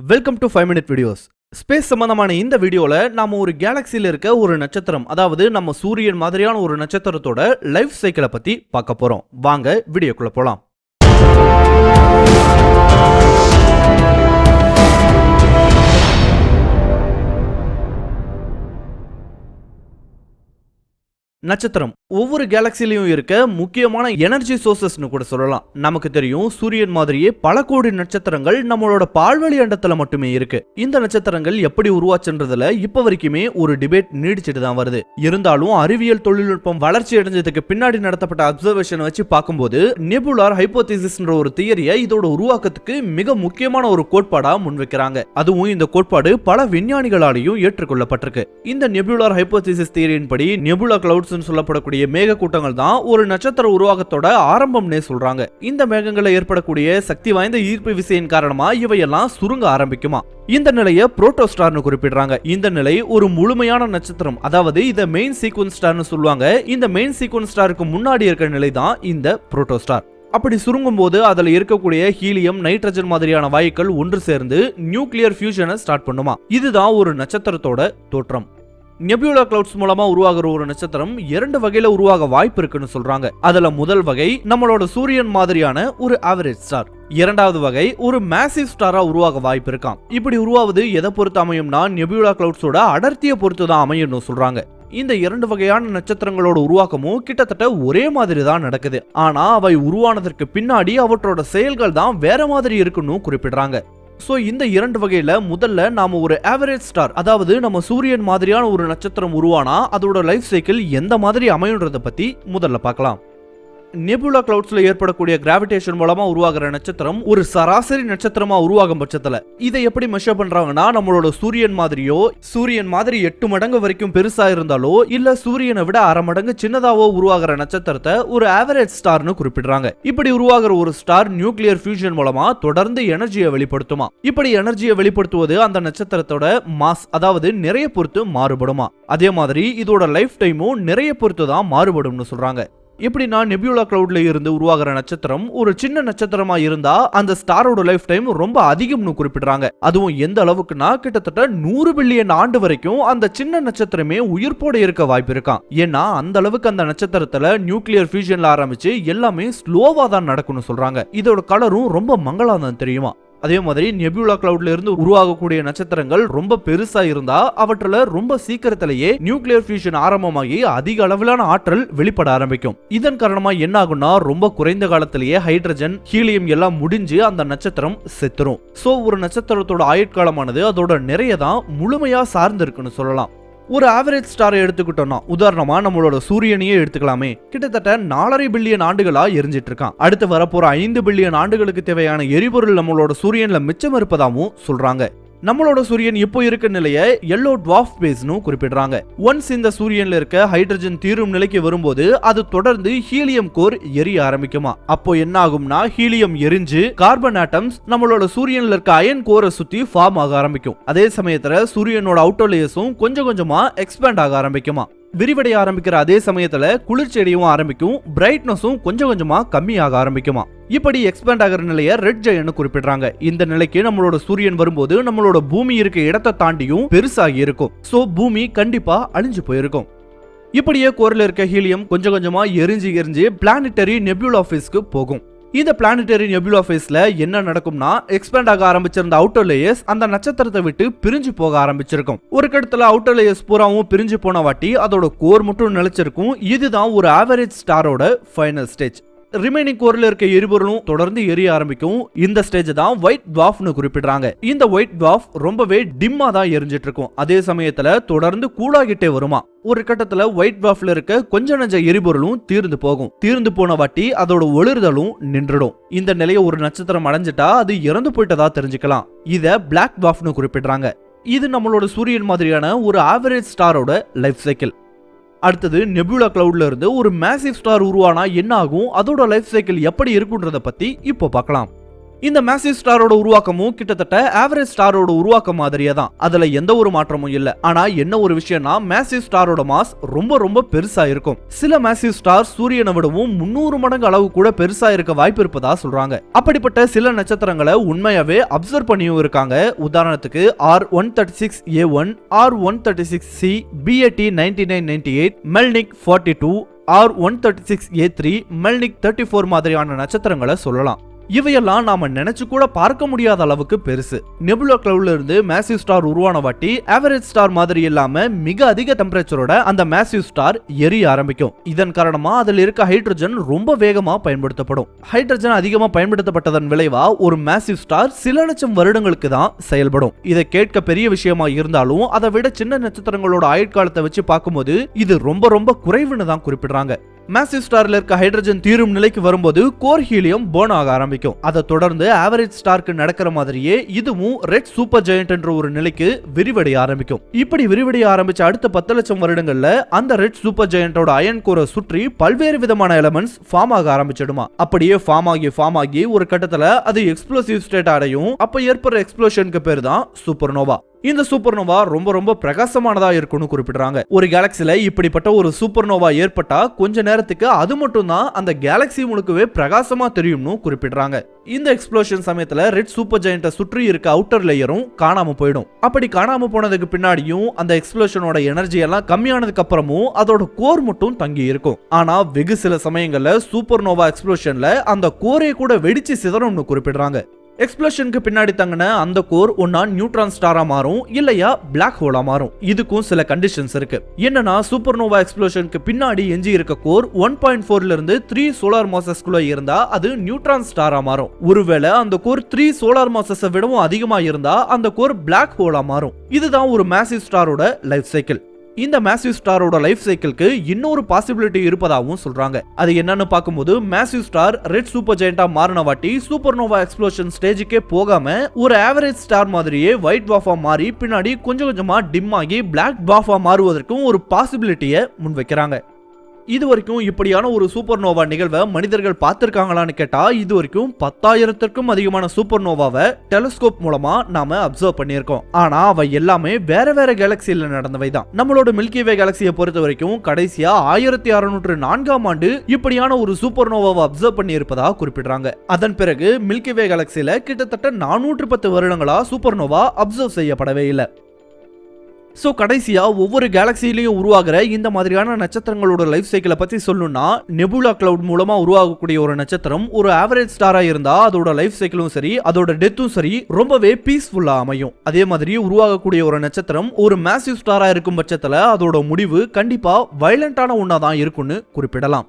Welcome to five minute videos space சம்பந்தமான இந்த வீடியோவில் நாம் ஒரு கேலக்சியில் இருக்க ஒரு நட்சத்திரம் அதாவது நம்ம சூரியன் மாதிரியான ஒரு நட்சத்திரத்தோட லைஃப் சைக்கிளை பற்றி பார்க்க போகிறோம் வாங்க வீடியோக்குள்ளே போகலாம் நட்சத்திரம் ஒவ்வொரு கேலக்சிலையும் இருக்க முக்கியமான எனர்ஜி சோர்சஸ்னு கூட சொல்லலாம். நமக்கு தெரியும் சூரியன் மாதிரியே பல கோடி நட்சத்திரங்கள் நம்மளோட பால்வழி அண்டத்துல மட்டுமே இருக்கு. இந்த நட்சத்திரங்கள் எப்படி உருவாச்சுன்றதுல இப்ப வரைக்குமே ஒரு டிபேட் நீடிச்சிட்டு தான் வருது. இருந்தாலும் அறிவியல் தொழில்நுட்பம் வளர்ச்சி அடைஞ்சதுக்கு பின்னாடி நடத்தப்பட்ட அப்சர்வேஷன் வச்சு பார்க்கும்போது நெபுலார் ஹைப்போதிசிஸ்ன்ற ஒரு தியரியை இதோட உருவாக்கத்துக்கு மிக முக்கியமான ஒரு கோட்பாடா முன்வைக்கிறாங்க அதுவும் இந்த கோட்பாடு பல விஞ்ஞானிகளாலையும் ஏற்றுக்கொள்ளப்பட்டிருக்கு. இந்த நெபுலார் ஹைப்போதிசிஸ் தியரியின் படி நெபுலா கிளவுட்ஸ் சொல்லப்படக்கூடிய மேக கூட்டங்கள் தான் ஒரு நட்சத்திர உருவாக்கத்தோட ஆரம்பம்னே சொல்றாங்க. இந்த மேகங்களை ஏற்படக்கூடிய சக்தி வாய்ந்த ஈர்ப்பு விசையின் காரணமா இவையெல்லாம் சுருங்க ஆரம்பிக்குமா? இந்த நிலையை புரோட்டோஸ்டார்னு குறிப்பிடுறாங்க. இந்த நிலை ஒரு முழுமையான நட்சத்திரம். அதாவது இத மெயின் சீக்வன்ஸ் ஸ்டார்னு சொல்லுவாங்க. இந்த மெயின் சீக்வன்ஸ் ஸ்டாருக்கு முன்னாடி இருக்கிற நிலை தான் இந்த புரோட்டோஸ்டார். அப்படி சுருங்கும் போது அதுல இருக்கக்கூடிய ஹீலியம் நைட்ரஜன் மாதிரியான வாயுக்கள் ஒன்று சேர்ந்து நியூக்ளியர் ஃபியூஷனை ஸ்டார்ட் பண்ணுமா? இதுதான் ஒரு நட்சத்திரத்தோட தோற்றம். நெபியூலா கிளவுட்ஸ் மூலமா உருவாகிற ஒரு நட்சத்திரம் இரண்டு வகையில உருவாக வாய்ப்பு இருக்குன்னு சொல்றாங்க. அதுல முதல் வகை நம்மளோட சூரியன் மாதிரியான ஒரு ஆவரேஜ் ஸ்டார் இரண்டாவது வகை ஒரு மேசிவ் ஸ்டாரா உருவாக வாய்ப்பு இருக்கான் இப்படி உருவாவது எதை பொறுத்து அமையும்னா நெபியூலா கிளவுட்ஸோட அடர்த்தியை பொறுத்து தான் அமையும்னு சொல்றாங்க. இந்த இரண்டு வகையான நட்சத்திரங்களோட உருவாக்கமும் கிட்டத்தட்ட ஒரே மாதிரி தான் நடக்குது. ஆனா அவை உருவானதற்கு பின்னாடி அவற்றோட செயல்கள் தான் வேற மாதிரி இருக்குன்னு குறிப்பிடுறாங்க. ஸோ இந்த இரண்டு வகையில் முதல்ல நாம் ஒரு ஆவரேஜ் ஸ்டார் அதாவது நம்ம சூரியன் மாதிரியான ஒரு நட்சத்திரம் உருவானா அதோட லைஃப் சைக்கிள் எந்த மாதிரி அமையுன்றத பற்றி முதல்ல பார்க்கலாம். நெபுலா கிளவுட்ஸ்ல ஏற்படக்கூடிய கிராவிடேஷன் மூலமா உருவாகிற நட்சத்திரம் ஒரு சராசரி நட்சத்திரமா உருவாகும் பட்சத்துல. இதை எப்படி மெஷர் பண்றாங்கன்னா நம்மளோட சூரியன் மாதிரியோ சூரியன் மாதிரி எட்டு மடங்கு வரைக்கும் பெருசா இருந்தாலோ இல்ல சூரியனை விட அரை மடங்கு சின்னதாவோ உருவாகிற நட்சத்திரத்தை ஒரு ஆவரேஜ் ஸ்டார்னு குறிப்பிடுறாங்க. இப்படி உருவாகிற ஒரு ஸ்டார் நியூக்ளியர் ஃபியூஷன் மூலமா தொடர்ந்து எனர்ஜியை வெளிப்படுத்துமா? இப்படி எனர்ஜியை வெளிப்படுத்துவது அந்த நட்சத்திரத்தோட மாஸ் அதாவது நிறைய பொறுத்து மாறுபடுமா? அதே மாதிரி இதோட லைஃப் டைமும் நிறைய பொறுத்து தான் மாறுபடும்னு சொல்றாங்க. எப்படின்னா நெபியூலா கிளவுட்ல இருந்து உருவாகிற நட்சத்திரம் ஒரு சின்ன நட்சத்திரமா இருந்தா அந்த ஸ்டாரோட லைஃப் டைம் ரொம்ப அதிகம்னு குறிப்பிடுறாங்க. அதுவும் எந்த அளவுக்குனா கிட்டத்தட்ட நூறு பில்லியன் ஆண்டு வரைக்கும் அந்த சின்ன நட்சத்திரமே உயிர்ப்போட இருக்க வாய்ப்பு இருக்கான் ஏன்னா அந்த அளவுக்கு அந்த நட்சத்திரத்துல நியூக்ளியர் ஃபியூஷன்ல ஆரம்பிச்சு எல்லாமே ஸ்லோவா தான் நடக்கும்னு சொல்றாங்க. இதோட கலரும் ரொம்ப மங்களாதான் தெரியுமா? அதே மாதிரி நெபியூலா கிளவுட்ல இருந்து உருவாகக்கூடிய நட்சத்திரங்கள் ரொம்ப பெருசா இருந்தா அவற்றில் ரொம்ப சீக்கிரத்திலேயே நியூக்ளியர் ஃபியூஷன் ஆரம்பமாகி அதிக அளவிலான ஆற்றல் வெளிப்பட ஆரம்பிக்கும். இதன் காரணமா என்ன ஆகும்னா ரொம்ப குறைந்த காலத்திலேயே ஹைட்ரஜன் ஹீலியம் எல்லாம் முடிஞ்சு அந்த நட்சத்திரம் செத்துரும். சோ ஒரு நட்சத்திரத்தோட ஆயுட்காலமானது அதோட நிறைய தான் முழுமையா சார்ந்து இருக்குன்னு சொல்லலாம். ஒரு ஆவரேஜ் ஸ்டாரை எடுத்துக்கிட்டோம்னா உதாரணமா நம்மளோட சூரியனையே எடுத்துக்கலாமே. கிட்டத்தட்ட நாலரை பில்லியன் ஆண்டுகளா எரிஞ்சிட்டு இருக்கான் அடுத்து வரப்போற ஐந்து பில்லியன் ஆண்டுகளுக்கு தேவையான எரிபொருள் நம்மளோட சூரியன்ல மிச்சம் இருப்பதாகவும் சொல்றாங்க. நம்மளோட சூரியன் இப்போ இருக்க நிலைய எல்லோ டுவாஃப் பேஸ்னு குறிப்பிடுறாங்க. ஒன்ஸ் இந்த சூரியன்ல இருக்க ஹைட்ரஜன் தீரும் நிலைக்கு வரும்போது அது தொடர்ந்து ஹீலியம் கோர் எரிய ஆரம்பிக்குமா? அப்போ என்ன ஆகும்னா ஹீலியம் எரிஞ்சு கார்பன் ஆட்டம்ஸ் நம்மளோட சூரியன்ல இருக்க அயன் கோரை சுத்தி ஃபார்ம் ஆக ஆரம்பிக்கும். அதே சமயத்துல சூரியனோட அவுட்டர் லேயர்ஸும் கொஞ்சம் கொஞ்சமா எக்ஸ்பேண்ட் ஆக ஆரம்பிக்குமா? விரிவடைய ஆரம்பிக்கிற அதே சமயத்துல குளிர்ச்சியடையும் ஆரம்பிக்கும் பிரைட்னஸும் கொஞ்சம் கொஞ்சமா கம்மியாக ஆரம்பிக்குமா? இப்படி எக்ஸ்பேண்ட் ஆகிற நிலையை ரெட் ஜெயன்னு குறிப்பிடுறாங்க. இந்த நிலைக்கு நம்மளோட சூரியன் வரும்போது நம்மளோட பூமி இருக்க இடத்தை தாண்டியும் பெருசாகி இருக்கும். சோ பூமி கண்டிப்பா அழிஞ்சு போயிருக்கும். இப்படியே கோரில் இருக்க ஹீலியம் கொஞ்சம் கொஞ்சமா எரிஞ்சு எரிஞ்சு பிளானிட்டரி நெபியூல் ஆஃபீஸ்க்கு போகும். இந்த பிளானட்டரி நெபியூலா ஃபேஸ்ல என்ன நடக்கும்னா எக்ஸ்பேண்ட் ஆக ஆரம்பிச்சிருந்த அவுட்டர் லேயர்ஸ் அந்த நட்சத்திரத்தை விட்டு பிரிஞ்சு போக ஆரம்பிச்சிருக்கும். ஒரு கட்டத்துல அவுட்டர் லேயர்ஸ் பூராவும் பிரிஞ்சு போன வாட்டி அதோட கோர் மட்டும் நிலைச்சிருக்கும். இதுதான் ஒரு ஆவரேஜ் ஸ்டாரோட ஃபைனல் ஸ்டேஜ் ரிமைனிங் கோரில் இருக்க எரிபொருளும் தொடர்ந்து எரிய ஆரம்பிக்கும் இந்த ஸ்டேஜ் தான் ஒயிட் டுவாஃப்னு குறிப்பிடுறாங்க. இந்த ஒயிட் டுவாஃப் ரொம்பவே டிம்மா தான் எரிஞ்சிட்டு இருக்கும் அதே சமயத்துல தொடர்ந்து கூலாகிட்டே வருமா. ஒரு கட்டத்துல ஒயிட் டுவாஃப்ல இருக்க கொஞ்ச நஞ்ச எரிபொருளும் தீர்ந்து போகும். தீர்ந்து போன வாட்டி அதோட ஒளிர்தலும் நின்றுடும். இந்த நிலைய ஒரு நட்சத்திரம் அடைஞ்சிட்டா அது இறந்து போயிட்டதா தெரிஞ்சுக்கலாம். இத பிளாக் டுவாஃப்னு குறிப்பிடுறாங்க. இது நம்மளோட சூரியன் மாதிரியான ஒரு ஆவரேஜ் ஸ்டாரோட லைஃப் சைக்கிள் அடுத்தது நெபுலா கிளவுட்ல இருந்து ஒரு மேசிவ் ஸ்டார் உருவானா என்ன ஆகும் அதோட லைஃப் சைக்கிள் எப்படி இருக்குன்றத பத்தி இப்போ பார்க்கலாம். இந்த மேசிவ் ஸ்டாரோட உருவாக்கமும் கிட்டத்தட்ட ஆவரேஜ் ஸ்டாரோட உருவாக்கம் மாதிரியே தான் அதுல எந்த ஒரு மாற்றமும் இல்ல. ஆனா என்ன ஒரு விஷயம்னா மேசிவ் ஸ்டாரோட மாஸ் ரொம்ப ரொம்ப பெருசா இருக்கும். சில மேசிவ் ஸ்டார் சூரியனை விடவும் முன்னூறு மடங்கு அளவு கூட பெருசா இருக்க வாய்ப்பு இருப்பதா சொல்றாங்க. அப்படிப்பட்ட சில நட்சத்திரங்களை உண்மையாவே அப்சர்வ் பண்ணியும் இருக்காங்க. உதாரணத்துக்கு R one thirty six A one R one thirty six C BAT ninety nine ninety eight Melnick forty two R one thirty six A three Melnick thirty four மாதிரியான நட்சத்திரங்களை சொல்லலாம். இவையெல்லாம் நாம நினைச்சு கூட பார்க்க முடியாத அளவுக்கு பெருசு. நெபுலா கிளவுல இருந்து மேசிவ் ஸ்டார் உருவான வாட்டி ஆவரேஜ் ஸ்டார் மாதிரி இல்லாம மிக அதிக டெம்பரேச்சரோட அந்த மேசிவ் ஸ்டார் எரிய ஆரம்பிக்கும். இதன் காரணமா அதில் இருக்க ஹைட்ரஜன் ரொம்ப வேகமா பயன்படுத்தப்படும். ஹைட்ரஜன் அதிகமா பயன்படுத்தப்பட்டதன் விளைவா ஒரு மேசிவ் ஸ்டார் சில லட்சம் வருடங்களுக்கு தான் செயல்படும். இதை கேட்க பெரிய விஷயமா இருந்தாலும் அதை விட சின்ன நட்சத்திரங்களோட ஆயுட்காலத்தை வச்சு பார்க்கும்போது இது ரொம்ப ரொம்ப குறைவுன்னு தான் குறிப்பிடுறாங்க. மேசிவ் ஸ்டார்ல இருக்க ஹைட்ரஜன் தீரும் நிலைக்கு வரும்போது கோர் ஹீலியம் போர்ன் ஆக ஆரம்பிக்கும். அதை தொடர்ந்து ஆவரேஜ் ஸ்டார்க்கு நடக்கிற மாதிரியே இதுவும் ரெட் சூப்பர் ஜெயண்ட் என்ற ஒரு நிலைக்கு விரிவடைய ஆரம்பிக்கும். இப்படி விரிவடைய ஆரம்பிச்ச அடுத்த பத்து லட்சம் வருடங்கள்ல அந்த ரெட் சூப்பர் ஜெயண்டோட அயன் கோரை சுற்றி பல்வேறு விதமான எலமெண்ட்ஸ் ஃபார்ம் ஆக ஆரம்பிச்சிடுமா. அப்படியே ஃபார்ம் ஆகி ஃபார்ம் ஆகி ஒரு கட்டத்துல அது எக்ஸ்ப்ளோசிவ் ஸ்டேட் அடையும். அப்ப ஏற்படுற எக்ஸ்ப்ளோஷனுக்கு பேர் தான் சூப்பர்னோவா இந்த சூப்பர்னோவா ரொம்ப ரொம்ப பிரகாசமானதா இருக்கும்னு குறிப்பிடுறாங்க. ஒரு கேலக்சில இப்படிப்பட்ட ஒரு சூப்பர்னோவா ஏற்பட்டா கொஞ்ச நேரத்துக்கு அது மட்டும் தான் அந்த கேலக்சி முழுக்கவே பிரகாசமா தெரியும்னு குறிப்பிடுறாங்க. இந்த எக்ஸ்ப்ளோஷன் சமயத்துல ரெட் சூப்பர் ஜெயண்ட சுற்றி இருக்க அவுட்டர் லேயரும் காணாம போயிடும். அப்படி காணாம போனதுக்கு பின்னாடியும் அந்த எக்ஸ்ப்ளோஷனோட எனர்ஜி எல்லாம் கம்மியானதுக்கு அப்புறமும் அதோட கோர் மட்டும் தங்கி இருக்கும். ஆனா வெகு சில சமயங்கள்ல சூப்பர் நோவா எக்ஸ்ப்ளோஷன்ல அந்த கோரே கூட வெடிச்சு சிதறும்னு குறிப்பிடுறாங்க. எக்ஸ்ப்ளோஷனுக்கு பின்னாடி தங்கின அந்த கோர் ஒன்னா நியூட்ரான் ஸ்டாரா மாறும் இல்லையா பிளாக் ஹோலா மாறும். இதுக்கும் சில கண்டிஷன்ஸ் இருக்கு. என்னன்னா சூப்பர் நோவா பின்னாடி எஞ்சி இருக்க கோர் ஒன் பாயிண்ட் ஃபோர்ல இருந்து த்ரீ சோலார் மாசஸ்குள்ள இருந்தா அது நியூட்ரான் ஸ்டாரா மாறும். ஒருவேளை அந்த கோர் த்ரீ சோலார் மாசஸை விடவும் அதிகமா இருந்தா அந்த கோர் பிளாக் ஹோலா மாறும். இதுதான் ஒரு மேசிவ் ஸ்டாரோட லைஃப் சைக்கிள் இந்த மேசிவ் ஸ்டாரோட லைஃப் சைக்கிளுக்கு இன்னொரு பாசிபிலிட்டி இருப்பதாகவும் சொல்றாங்க. அது என்னன்னு பார்க்கும்போது மேசிவ் ஸ்டார் ரெட் சூப்பர் ஜெயண்டா மாறின வாட்டி சூப்பர் நோவா எக்ஸ்ப்ளோஷன் ஸ்டேஜுக்கே போகாம ஒரு ஆவரேஜ் ஸ்டார் மாதிரியே ஒயிட் பாஃபா மாறி பின்னாடி கொஞ்சம் கொஞ்சமா டிம் ஆகி பிளாக் பாஃபா மாறுவதற்கும் ஒரு பாசிபிலிட்டியை முன்வைக்கிறாங்க. இது வரைக்கும் இப்படியான ஒரு சூப்பர் நோவா நிகழ்வை மனிதர்கள் பார்த்திருக்காங்களான்னு கேட்டா இது வரைக்கும் பத்தாயிரத்திற்கும் அதிகமான சூப்பர் நோவாவை டெலிஸ்கோப் மூலமா நாம அப்சர்வ் பண்ணியிருக்கோம். ஆனா அவை எல்லாமே வேற வேற கேலக்சியில நடந்தவை தான் நம்மளோட மில்கி வே கேலக்சியை பொறுத்த வரைக்கும் கடைசியா ஆயிரத்தி அறுநூற்று நான்காம் ஆண்டு இப்படியான ஒரு சூப்பர் நோவாவை அப்சர்வ் பண்ணியிருப்பதாக குறிப்பிடுறாங்க. அதன் பிறகு மில்கி வே கேலக்சியில கிட்டத்தட்ட நானூற்று பத்து வருடங்களா சூப்பர் நோவா அப்சர்வ் செய்யப்படவே இல்லை. ஸோ கடைசியாக ஒவ்வொரு கேலக்சிலையும் உருவாகிற இந்த மாதிரியான நட்சத்திரங்களோட லைஃப் சைக்கிளை பற்றி சொல்லணும்னா நெபுலா கிளவுட் மூலமாக உருவாகக்கூடிய ஒரு நட்சத்திரம் ஒரு ஆவரேஜ் ஸ்டாராக இருந்தால் அதோட லைஃப் சைக்கிளும் சரி அதோட டெத்தும் சரி ரொம்பவே பீஸ்ஃபுல்லாக அமையும். அதே மாதிரி உருவாகக்கூடிய ஒரு நட்சத்திரம் ஒரு மேசிவ் ஸ்டாராக இருக்கும் பட்சத்தில் அதோட முடிவு கண்டிப்பாக வயலண்டான ஒன்றா தான் இருக்கும்னு குறிப்பிடலாம்.